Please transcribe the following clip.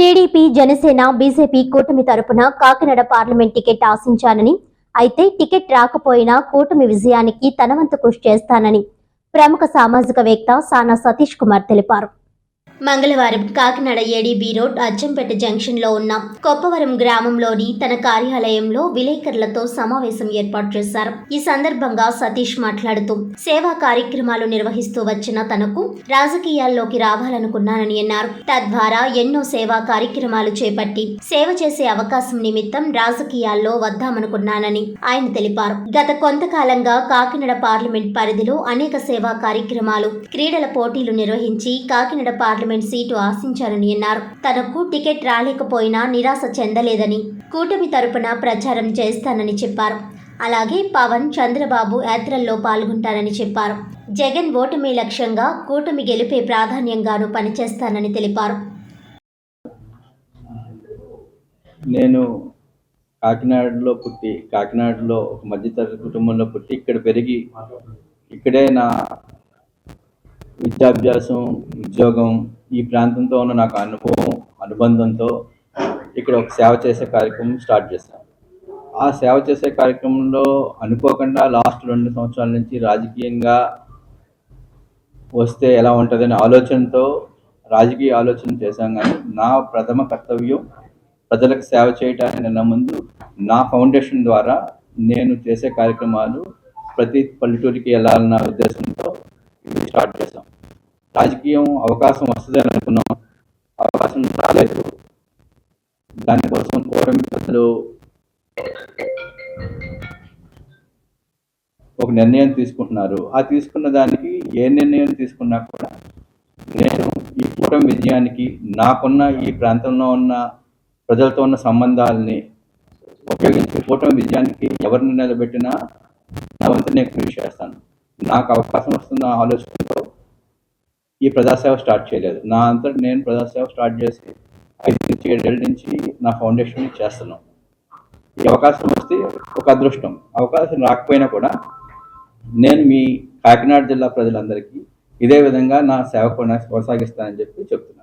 TDP Janasena BJP కూటమి తరపున Kakinada parliament ticket ఆశించానని అయితే టికెట్ రాకపోయినా కూటమి విజయానికి తనవంతు కృషి చేస్తానని ప్రముఖ సామాజికవేత్త సానా సతీష్ కుమార్ తెలిపారు. మంగళవారం కాకినాడ ఏడీబీ రోడ్ అచ్చంపేట జంక్షన్లో ఉన్న కొప్పవరం గ్రామంలోని తన కార్యాలయంలో విలేకరులతో సమావేశం ఏర్పాటు చేశారు. ఈ సందర్భంగా సతీష్ మాట్లాడుతూ సేవా కార్యక్రమాలు నిర్వహిస్తూ వచ్చిన తనకు రాజకీయాల్లోకి రావాలనుకున్నానని అన్నారు. తద్వారా ఎన్నో సేవా కార్యక్రమాలు చేపట్టి సేవ చేసే అవకాశం నిమిత్తం రాజకీయాల్లో వద్దామనుకున్నానని ఆయన తెలిపారు. గత కొంతకాలంగా కాకినాడ పార్లమెంట్ పరిధిలో అనేక సేవా కార్యక్రమాలు క్రీడల పోటీలు నిర్వహించి కాకినాడ పార్లమెంట్ సీటు ఆశించారని అన్నారు. తనకు టికెట్ రాలేకపోయినా నిరాశ చెందలేదని కూటమి తరపున ప్రచారం చేస్తానని చెప్పారు. అలాగే పవన్ చంద్రబాబు యాత్రల్లో పాల్గొంటారని చెప్పారు. జగన్ ఓటమి లక్ష్యంగా కూటమి గెలిపే ప్రాధాన్యంగాను పనిచేస్తానని తెలిపారు. నేను కాకినాడలో పుట్టి కాకినాడలో ఒక మధ్యతరగతి కుటుంబంలో పుట్టి ఇక్కడ పెరిగి ఇక్కడే నా విద్యాభ్యాసం ఉద్యోగం ఈ ప్రాంతంతో ఉన్న నాకు అనుభవం అనుబంధంతో ఇక్కడ ఒక సేవ చేసే కార్యక్రమం స్టార్ట్ చేశాను. ఆ సేవ చేసే కార్యక్రమంలో అనుకోకుండా లాస్ట్ రెండు సంవత్సరాల నుంచి రాజకీయంగా వస్తే ఎలా ఉంటుందనే ఆలోచనతో రాజకీయ ఆలోచన చేశాం కానీ నా ప్రథమ కర్తవ్యం ప్రజలకు సేవ చేయడానికి నిన్న ముందు నా ఫౌండేషన్ ద్వారా నేను చేసే కార్యక్రమాలు ప్రతి పల్లెటూరికి వెళ్ళాలన్న ఉద్దేశంతో ఇది స్టార్ట్ చేశాం. రాజకీయం అవకాశం వస్తుందని అనుకున్నాం. అవకాశం రాలేదు. దానికోసం కూటమి పెద్దలు ఒక నిర్ణయం తీసుకుంటున్నారు. ఆ తీసుకున్న దానికి ఏ నిర్ణయం తీసుకున్నా కూడా నేను ఈ కూటమి విజయానికి నాకున్న ఈ ప్రాంతంలో ఉన్న ప్రజలతో ఉన్న సంబంధాలని ఉపయోగించి కూటమి విజయానికి ఎవరిని నిలబెట్టినా నా వంతు నేను కృషి చేస్తాను. నాకు అవకాశం వస్తున్న ఆలోచనతో ఈ ప్రజాసేవ స్టార్ట్ చేయలేదు. నా అంతటి నేను ప్రజాసేవ స్టార్ట్ చేసి ఐదు నుంచి ఏడేళ్ళ నుంచి నా ఫౌండేషన్ చేస్తున్నాను ఈ అవకాశం వస్తే ఒక అదృష్టం. అవకాశం రాకపోయినా కూడా నేను మీ కాకినాడ జిల్లా ప్రజలందరికీ ఇదే విధంగా నా సేవ కొనసాగిస్తానని చెప్పి చెప్తున్నాను.